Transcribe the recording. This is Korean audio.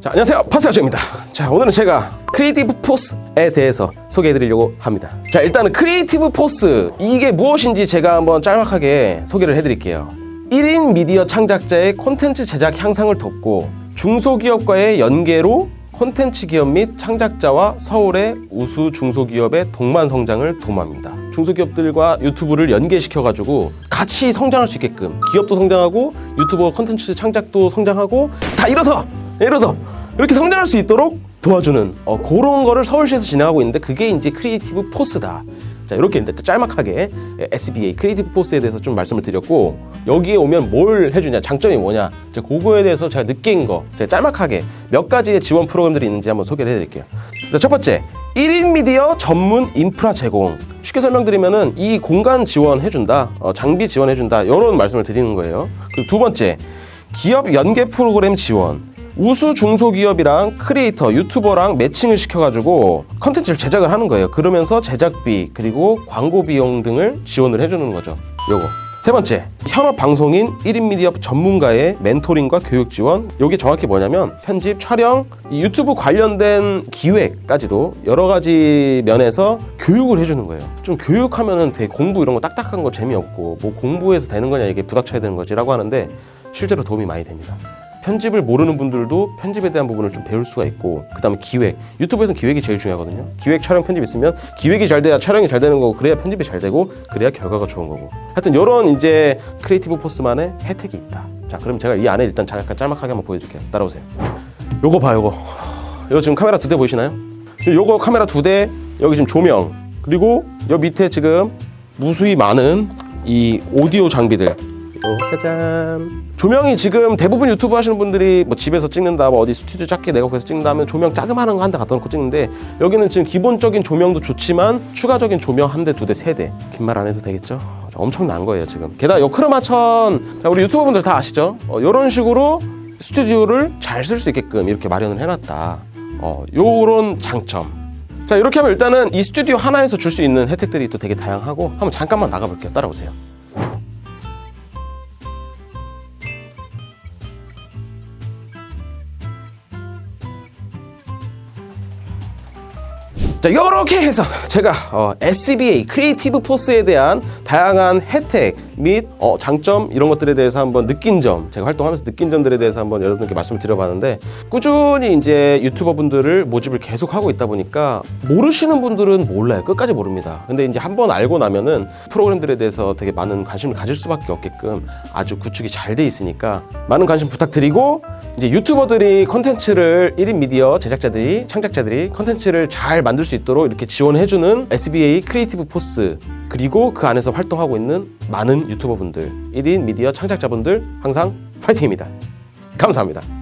자, 안녕하세요. 파스아저입니다. 자, 오늘은 제가 크리에이티브 포스에 대해서 소개해 드리려고 합니다. 자, 일단은 크리에이티브 포스. 이게 무엇인지 제가 한번 짤막하게 소개를 해 드릴게요. 1인 미디어 창작자의 콘텐츠 제작 향상을 돕고 중소기업과의 연계로 콘텐츠 기업 및 창작자와 서울의 우수 중소기업의 동반 성장을 도모합니다. 중소기업들과 유튜브를 연계시켜가지고 같이 성장할 수 있게끔 기업도 성장하고 유튜버 콘텐츠 창작도 성장하고 다 일어서 일어서 이렇게 성장할 수 있도록 도와주는 어, 그런 거를 서울시에서 진행하고 있는데 그게 이제 크리에이티브 포스다. 자 이렇게 이제 짤막하게 SBA 크리에이티브 포스에 대해서 좀 말씀을 드렸고 여기에 오면 뭘 해주냐 장점이 뭐냐. 이제 그거에 대해서 제가 느낀 거 제가 짤막하게 몇 가지의 지원 프로그램들이 있는지 한번 소개를 해드릴게요. 자, 첫 번째 1인 미디어 전문 인프라 제공. 쉽게 설명드리면은 이 공간 지원해준다 어, 장비 지원해준다 이런 말씀을 드리는 거예요. 그리고 두 번째 기업 연계 프로그램 지원 우수 중소기업이랑 크리에이터, 유튜버랑 매칭을 시켜가지고 컨텐츠를 제작을 하는 거예요. 그러면서 제작비 그리고 광고 비용 등을 지원을 해주는 거죠. 요거. 세 번째, 현업 방송인 1인 미디어 전문가의 멘토링과 교육 지원. 요게 정확히 뭐냐면 편집, 촬영, 이 유튜브 관련된 기획까지도 여러 가지 면에서 교육을 해주는 거예요. 좀 교육하면은 되게 공부 이런 거 딱딱한 거 재미없고 뭐 공부해서 되는 거냐 이게 부닥쳐야 되는 거지라고 하는데 실제로 도움이 많이 됩니다. 편집을 모르는 분들도 편집에 대한 부분을 좀 배울 수가 있고 그다음에 기획. 유튜브에서는 기획이 제일 중요하거든요. 기획 촬영 편집 있으면 기획이 잘 돼야 촬영이 잘 되는 거고 그래야 편집이 잘 되고 그래야 결과가 좋은 거고. 하여튼 이런 이제 크리에이티브 포스만의 혜택이 있다. 자 그럼 제가 이 안에 일단 잠깐 짤막하게 한번 보여줄게요. 따라오세요. 요거 봐 요거. 요거 지금 카메라 두 대 보이시나요? 지금 요거 카메라 두 대 여기 지금 조명. 그리고 요 밑에 지금 무수히 많은 이 오디오 장비들 어, 짜잔. 조명이 지금 대부분 유튜브 하시는 분들이 뭐 집에서 찍는다, 뭐 어디 스튜디오 작게 내고 그래서 찍는다 하면 조명 자그마한 거 한 대 갖다 놓고 찍는데 여기는 지금 기본적인 조명도 좋지만 추가적인 조명 한 대, 두 대, 세 대. 긴 말 안 해도 되겠죠? 엄청난 거예요, 지금. 게다가 요 크로마천, 자, 우리 유튜버 분들 다 아시죠? 어, 요런 식으로 스튜디오를 잘 쓸 수 있게끔 이렇게 마련을 해놨다. 어, 요런 장점. 자, 이렇게 하면 일단은 이 스튜디오 하나에서 줄 수 있는 혜택들이 또 되게 다양하고 한번 잠깐만 나가볼게요. 따라오세요. 자, 이렇게 해서 제가 어, SBA 크리에이티브 포스에 대한 다양한 혜택 및 어, 장점 이런 것들에 대해서 한번 느낀 점, 제가 활동하면서 느낀 점들에 대해서 한번 여러분께 말씀을 드려봤는데 꾸준히 이제 유튜버 분들을 모집을 계속 하고 있다 보니까 모르시는 분들은 몰라요. 끝까지 모릅니다. 근데 이제 한번 알고 나면은 프로그램들에 대해서 되게 많은 관심을 가질 수밖에 없게끔 아주 구축이 잘 돼 있으니까 많은 관심 부탁드리고 이제 유튜버들이 컨텐츠를 1인 미디어 제작자들이 창작자들이 컨텐츠를 잘 만들 수 있도록 이렇게 지원해주는 SBA 크리에이티브 포스 그리고 그 안에서 활동하고 있는 많은 유튜버분들 1인 미디어 창작자분들 항상 파이팅입니다. 감사합니다.